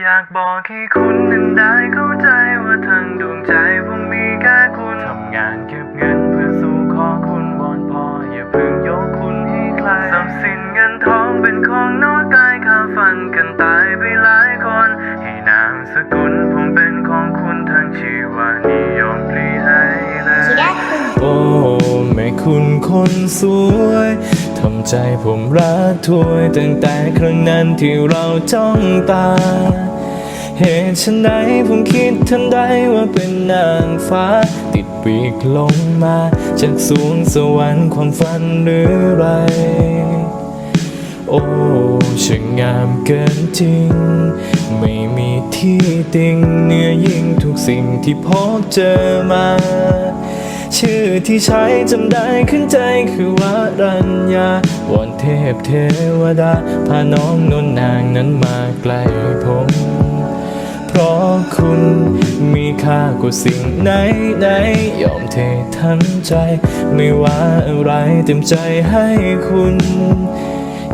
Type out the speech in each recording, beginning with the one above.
อยากบอกให้คุณนั้นได้เข้าใจว่าทั้งดวงใจผมมีแค่คุณทำงานเก็บเงินเพื่อสู่ขอคุณวอนพออย่าเพิ่งยกคุณให้ใครทรัพย์สินเงินทองเป็นของนอกกายข้าฝันกันตายไปหลายคน ให้นามสกุลผมเป็นของคุณทั้งชีวานิยมปลีให้เลยโอ้แม่คุณคนสวย ทำใจผมรักถวยตั้งแต่ครั้งนั้นที่เราจ้องตา เหตุฉันใดผมคิดทันใดว่าเป็นนางฟ้า ติดปีกลงมาจากสวงสวรรค์ความฝันหรือไร โอ้ช่างงามเกินจริง ไม่มีที่ติงเนื้อยิ่งทุกสิ่งที่พบเจอมา ชื่อที่ใช้จำได้ขึ้นใจคือวารัญญาวอนเทพเทวดา พาน้องนนนางนั้นมาไกลผม เพราะคุณมีค่ากว่าสิ่งไหนไหนยอมเททั้งใจ ไม่ว่าอะไรเต็มใจให้คุณ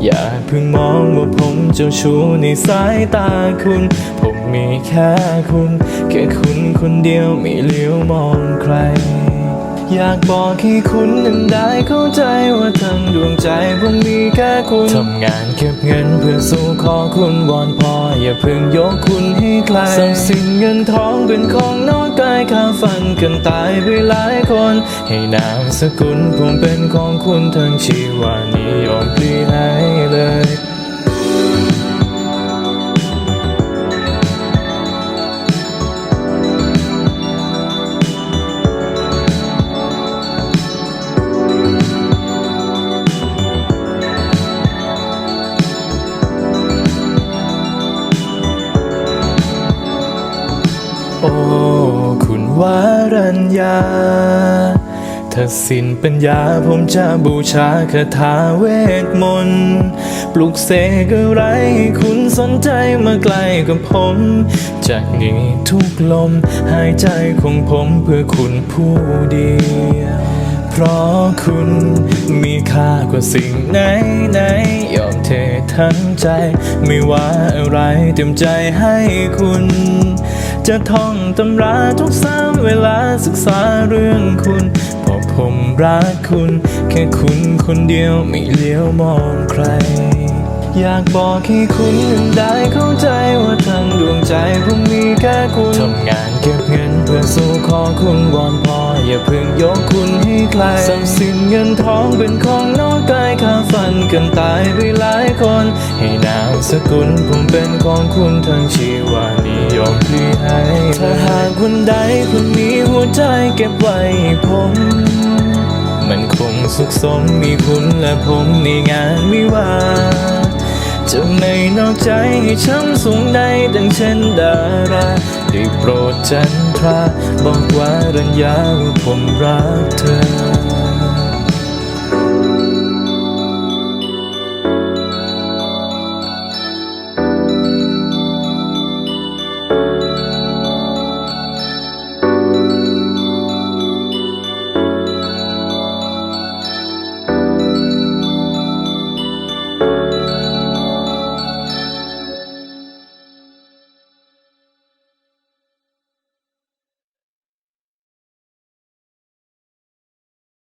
อย่าเพิ่งมองว่าผมเจ้าชู้ในสายตาคุณ ผมมีแค่คุณ แค่คุณคนเดียวไม่เลี้ยวมองใคร อยากบอกให้คุณนั้นได้เข้าใจว่าทั้งดวงใจผมมีแค่คุณ ทำงานเก็บเงินเพื่อสู่ขอคุณวอนพอ อย่าเพิ่งยกคุณให้ใครทรัพย์สินเงินทองเป็นของนอกกายข้าฝันกันตายไปหลายคน ให้นามสกุลผมเป็นของคุณทั้งชีวานิยมพลีให้ คุณวารัญญา ถ้าสิ้นปัญญาผมจะบูชาคาถาเวทมนต์ ปลุกเสกอะไรให้คุณสนใจมาไกลกับผม จากนี้ทุกลมหายใจของผมเพื่อคุณผู้เดียว เพราะคุณมีค่ากว่าสิ่งไหนไหนยอมเททั้งใจ ไม่ว่าอะไรเต็มใจให้คุณ จะท่องตำราทุกสามเวลาศึกษาเรื่องคุณเพราะผมรักคุณ แค่คุณคนเดียวไม่เลี้ยวมองใคร อยากบอกให้คุณได้เข้าใจว่าทั้งดวงใจผมมีแค่คุณทำงานเก็บเงินเพื่อสู่ขอคุณวอนพออย่าเพิ่งยกคุณให้ใครทรัพย์สินเงินทองเป็นของนอกกายข้าฝันกันตายไปหลายคน ให้นามสกุลผมเป็นของคุณทั้งชีวานิยมพลีให้ถ้าหากคนใดคุณมีหัวใจเก็บไว้ผมมันคงสุขสมมีคุณและผมในงานวิวา จะไม่นอกใจให้ช้ำสูงใดดังเช่นดาราได้โปรดจันทรา บอกว่ารัญญาว่าผมรักเธอ